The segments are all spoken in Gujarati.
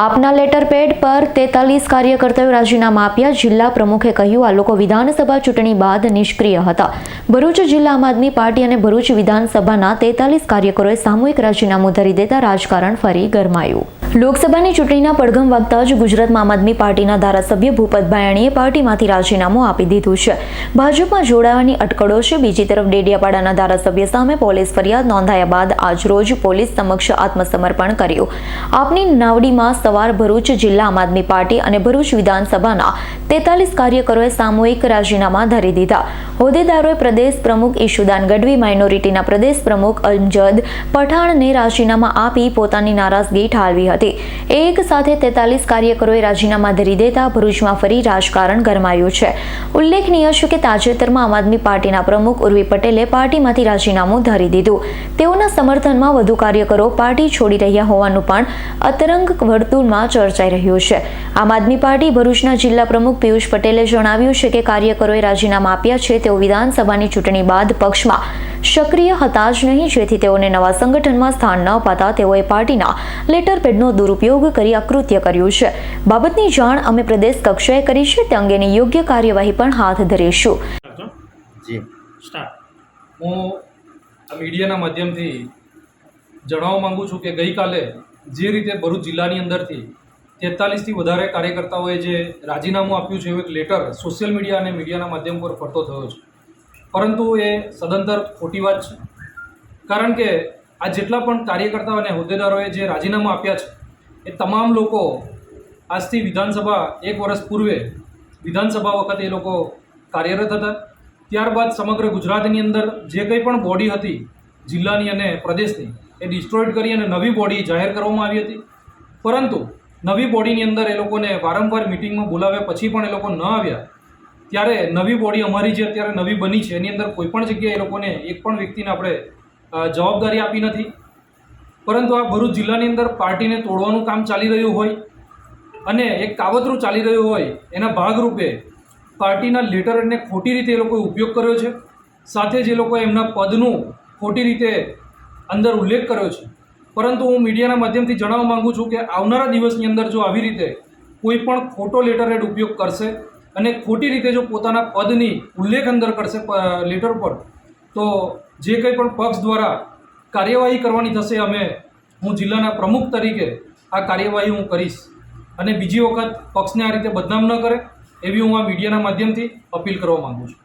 આપના લેટર પેડ પર તેતાલીસ કાર્યકર્તાઓ રાજીનામા આપ્યા. જિલ્લા પ્રમુખે કહ્યું, આ લોકો વિધાનસભા ચૂંટણી બાદ નિષ્ક્રિય હતા. ભરૂચ જિલ્લા આમ આદમી પાર્ટી અને ભરૂચ વિધાનસભાના તેતાલીસ કાર્યકરોએ સામૂહિક રાજીનામું ધરી દેતા રાજકારણ ફરી ગરમાયું. લોકસભાની ચૂંટણીના પડઘમ વાગતા જ ગુજરાતમાં આમ આદમી પાર્ટીના ધારાસભ્ય ભૂપત ભાયાણીએ પાર્ટીમાંથી રાજીનામું આપી દીધું છે. ભાજપમાં જોડાવાની અટકળો છે. બીજી તરફ ડેડિયાપાડાના ધારાસભ્ય સામે પોલીસ ફરિયાદ નોંધાયા બાદ આજરોજ પોલીસ સમક્ષ આત્મસમર્પણ કર્યું. આપની નાવડીમાં સવાર ભરૂચ જિલ્લા આમ આદમી પાર્ટી અને ભરૂચ વિધાનસભાના તેતાલીસ કાર્યકરોએ સામૂહિક રાજીનામા ધરી દીધા. હોદ્દેદારોએ પ્રદેશ પ્રમુખ ઈશુદાન ગઢવી, માઇનોરિટીના પ્રદેશ પ્રમુખ અંજદ પઠાણને રાજીનામા આપી પોતાની નારાજગી ઠાલવી હતી. એક સાથે તેતાલીસ કાર્યકરોએ રાજીનામા ધરી દેતા ભરૂચમાં ફરી રાજકારણ ગરમાયું છે. ઉલ્લેખનીય છે કે તાજેતરમાં આમ આદમી પાર્ટીના પ્રમુખ ઉર્વી પટેલે પાર્ટીમાંથી રાજીનામું ધરી દીધું. તેઓના સમર્થનમાં વધુ કાર્યકરો પાર્ટી છોડી રહ્યા હોવાનું પણ અતરંગ વર્તુળમાં ચર્ચાઈ રહ્યું છે. આમ આદમી પાર્ટી ભરૂચના જિલ્લા પ્રમુખ પિયુષ પટેલે જણાવ્યું છે કે કાર્યકરોએ રાજીનામા આપ્યા છે તેઓ વિધાનસભાની ચૂંટણી બાદ પક્ષમાં સક્રિય હતા જ નહીં. જેથી તેઓને નવા સંગઠનમાં સ્થાન ન અપાતા તેઓએ પાર્ટીના લેટર પેડનો દુરુપયોગ કરી અકૃત્ય કર્યું છે. બાબતની જાણ અમે પ્રદેશ કક્ષાએ કરી છે. તે અંગેની યોગ્ય કાર્યવાહી પણ હાથ ધરીશું. જી. સ્ટાર્ટ હું આ મીડિયાના માધ્યમથી જણાવવા માગું છું કે ગઈકાલે જે રીતે ભરૂચ જિલ્લાની અંદરથી તેતાલીસથી વધારે કાર્યકર્તાઓએ જે રાજીનામું આપ્યું છે એવું એક લેટર સોશિયલ મીડિયા અને મીડિયાના માધ્યમ પર ફરતો થયો છે. પરંતુ એ સદંતર ખોટી વાત છે. કારણ કે આ જેટલા પણ કાર્યકર્તાઓ અને હોદ્દેદારોએ જે રાજીનામું આપ્યા છે, એ તમામ લોકો આજથી વિધાનસભા એક વર્ષ પૂર્વે વિધાનસભા વખતે એ લોકો કાર્યરત હતા. ત્યારબાદ સમગ્ર ગુજરાતની અંદર જે કંઈ પણ બોડી હતી, જિલ્લાની અને પ્રદેશની, એ ડિસ્ટ્રોઈડ કરી અને નવી બોડી જાહેર કરવામાં આવી હતી. પરંતુ નવી બોડીની અંદર એ લોકોને વારંવાર મિટિંગમાં બોલાવ્યા પછી પણ એ લોકો ન આવ્યા. ત્યારે નવી બોડી અમારી જે અત્યારે નવી બની છે, એની અંદર કોઈ પણ જગ્યાએ એ લોકોને એક પણ વ્યક્તિને આપણે જવાબદારી આપી નથી. પરંતુ આ ભરૂચ જિલ્લાની અંદર પાર્ટીને તોડવાનું કામ ચાલી રહ્યું હોય અને એક કાવતરું ચાલી રહ્યું હોય, એના ભાગરૂપે પાર્ટીના લીડરને ખોટી રીતે એ લોકોએ ઉપયોગ કર્યો છે. સાથે જ એ લોકોએ એમના પદનું ખોટી રીતે અંદર ઉલ્લેખ કર્યો છે. પરંતુ હું મીડિયાના માધ્યમથી જણાવવા માગું છું કે આવનારા દિવસની અંદર જો આવી રીતે કોઈ પણ ખોટો લેટરહેડ ઉપયોગ કરશે અને ખોટી રીતે જો પોતાના પદની ઉલ્લેખ અંદર કરશે લેટર પર તો જે કંઈ પણ પક્ષ દ્વારા કાર્યવાહી કરવાની થશે, અમે હું જિલ્લાના પ્રમુખ તરીકે આ કાર્યવાહી હું કરીશ. અને બીજી વખત પક્ષને આ રીતે બદનામ ન કરે, એવી હું આ મીડિયાના માધ્યમથી અપીલ કરવા માંગુ છું.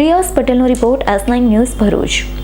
રિયાઝ પટેલનો report S nine news Bharuch.